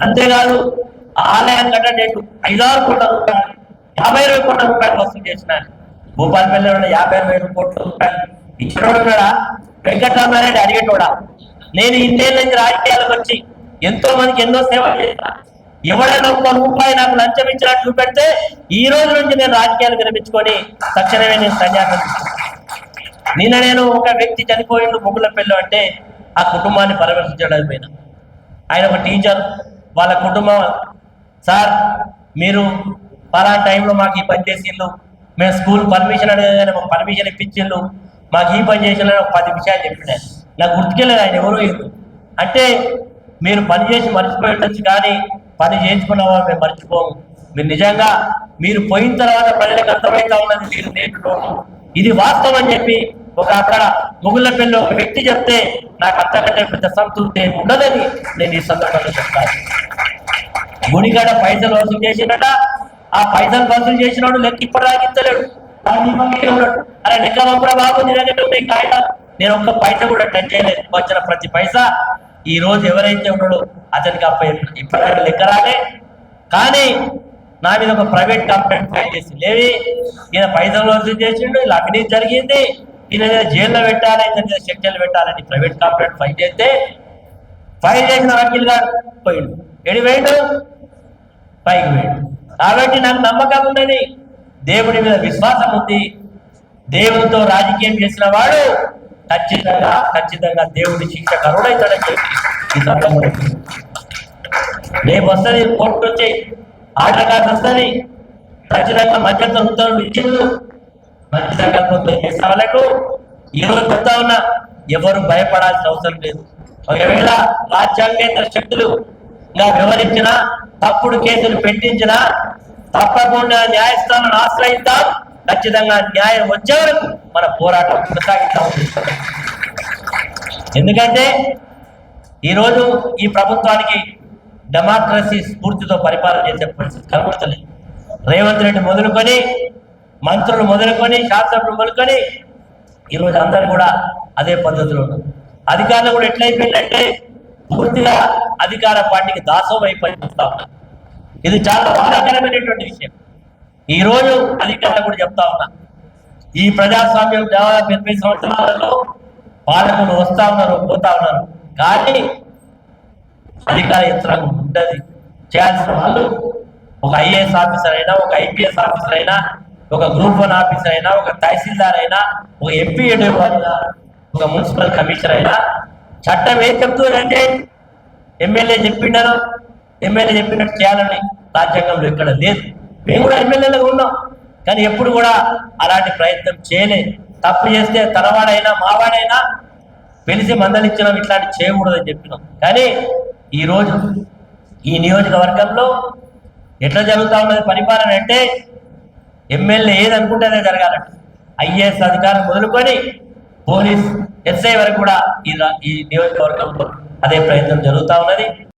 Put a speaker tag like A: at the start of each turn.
A: అంతేకాదు ఆలయం కట్టేట్టు ఐదారు కోట్ల రూపాయలు యాభై ఇరవై కోట్ల రూపాయలు వసూలు చేసిన భూపాలపల్లిలో ఉన్న యాభై అరవై కోట్ల రూపాయలు. ఇచ్చినోడు కూడా వెంకటరామారెడ్డి అడిగేటోడా నేను ఇన్నేళ్ళ నుంచి రాజకీయాలకు వచ్చి ఎంతో మందికి ఎన్నో సేవలు చేసిన ఎవరైనా ఒక్క రూపాయి నాకు లంచం ఇచ్చినట్టు చూపెడితే ఈ రోజు నుంచి నేను రాజకీయాలు వినిపించుకొని తక్షణమే నేను సన్యాసం నిన్న నేను ఒక వ్యక్తి చనిపోయిండు ముగ్గుల పెళ్ళి అంటే ఆ కుటుంబాన్ని పరామర్శించడం పోయినా. ఆయన ఒక టీచర్ వాళ్ళ కుటుంబం సార్ మీరు పలా టైంలో మాకు ఈ పని చేసిండ్రు. మేము స్కూల్ పర్మిషన్ అడగగానే మాకు పర్మిషన్ ఇప్పించిండ్రు. మాకు ఈ పని చేసిన పది విషయాలు చెప్పిన నాకు గుర్తుకెళ్ళదు ఆయన ఎవరు ఎవరు అంటే మీరు పని చేసి మర్చిపోయి ఉండొచ్చు కానీ పని చేయించుకున్న వాళ్ళు మేము మర్చిపోము. మీరు నిజంగా మీరు పోయిన తర్వాత ప్రజలకు అర్థమైతా ఉన్నది మీరు నేర్చుకోము. ఇది వాస్తవం అని చెప్పి ఒక అక్కడ ముగుళ్ళ పెళ్ళి ఒక వ్యక్తి చెప్తే నాకు అంతకంటే పెద్ద సంతృప్తి ఉండదని నేను ఈ సందర్భంలో చెప్తాను. గుడిగడ పైసలు వసూలు చేసినట ఆ పైసలు వసూలు చేసినాడు లెక్క ఇప్పటిదాకా ఇస్తలేడు. అరే లెక్క పంపరా బాబు నీ దగ్గర ఉన్నాయి కాగితాలు నేను ఒక్క పైస కూడా టచ్ చేయలేదు వచ్చిన ప్రతి పైసా. ఈ రోజు ఎవరైతే ఉన్నాడో అతనికి అప్ప ఇప్పటిదాకా లెక్క రాలే. కానీ నా మీద ఒక ప్రైవేట్ కంప్లైంట్ ఫైల్ చేసి లేవి ఈయన పైసలు వసూలు చేసిండు ఇలా అవినీతి జరిగింది. ఈయన జైల్లో పెట్టాలి ఈయన మీద శిక్షలు పెట్టాలని ప్రైవేట్ కార్పొరేట్ ఫైల్ చేస్తే ఫైల్ చేసిన వకీల్ గారు పోయిండు. ఎడి వేయండు పైకి వేయండు కాబట్టి నాకు నమ్మకం ఉన్నది. దేవుడి మీద విశ్వాసం ఉంది. దేవుడితో రాజకీయం చేసిన వాడు ఖచ్చితంగా ఖచ్చితంగా దేవుడి శిక్ష కరుడైతాడని చెప్పి రేపు వస్తుంది కోర్టు వచ్చి ఆర్డర్ వస్తుంది. ఖచ్చితంగా మధ్యంతర ఉత్తర్వులు ఇచ్చిండు మంచి సంకల్పంతో చేసిన వాళ్ళకు ఈ రోజు చెప్తా ఉన్నా ఎవరు భయపడాల్సిన అవసరం లేదు. ఒకవేళ రాజ్యాంగేతర శక్తులు ఇలా వివరించినా తప్పుడు కేసులు పెట్టించినా తప్పకుండా న్యాయస్థానాన్ని ఆశ్రయిస్తాం. ఖచ్చితంగా న్యాయం వచ్చే వరకు మన పోరాటం కొనసాగిస్తాం. ఎందుకంటే ఈరోజు ఈ ప్రభుత్వానికి డెమోక్రసీ స్ఫూర్తితో పరిపాలన చేసే పరిస్థితి కనబడతలేదు. రేవంత్ రెడ్డి మొదలుకొని మంత్రులు మొదలుకొని శాసనసభ్యులు మొదలుకొని ఈరోజు అందరు కూడా అదే పద్ధతిలో ఉన్నారు. అధికారులు కూడా ఎట్లయిపోయిందంటే పూర్తిగా అధికార పార్టీకి దాసం అయిపోయి ఉన్నారు ఇది చాలా బాధాకరమైనటువంటి విషయం. ఈ రోజు అధికారులు కూడా చెప్తా ఉన్నా ఈ ప్రజాస్వామ్యం దాదాపు ఎనభై సంవత్సరాలలో పాలకులు వస్తా ఉన్నారు పోతా ఉన్నారు. కానీ అధికార యంత్రాంగం ఉండదు. చేయాల్సిన వాళ్ళు ఒక ఐఏఎస్ ఆఫీసర్ అయినా ఒక ఐపీఎస్ ఆఫీసర్ అయినా ఒక గ్రూప్ వన్ ఆఫీసర్ అయినా ఒక తహసీల్దార్ అయినా ఒక ఎంపీ అయినా ఒక మున్సిపల్ కమిషనర్ అయినా చట్టం ఏం చెప్తుందంటే ఎమ్మెల్యే చెప్పిండను ఎమ్మెల్యే చెప్పినట్టు చేయాలని రాజ్యాంగంలో ఇక్కడ లేదు. మేము కూడా ఎమ్మెల్యేలుగా ఉన్నాం. కానీ ఎప్పుడు కూడా అలాంటి ప్రయత్నం చేయలేదు తప్పు చేస్తే తనవాడైనా మావాడైనా పిలిచి మందలిచ్చినాం ఇట్లాంటి చేయకూడదని చెప్పినాం. కానీ ఈరోజు ఈ నియోజకవర్గంలో ఎట్లా జరుగుతూ ఉన్నది పరిపాలన అంటే ఎమ్మెల్యే ఏది అనుకుంటే అదే జరగాలంట ఐఏఎస్ అధికారం మొదలుకొని పోలీస్ ఎస్ఐ వరకు కూడా ఈ ఈ నియోజకవర్గంలో అదే ప్రయత్నం జరుగుతా ఉన్నది.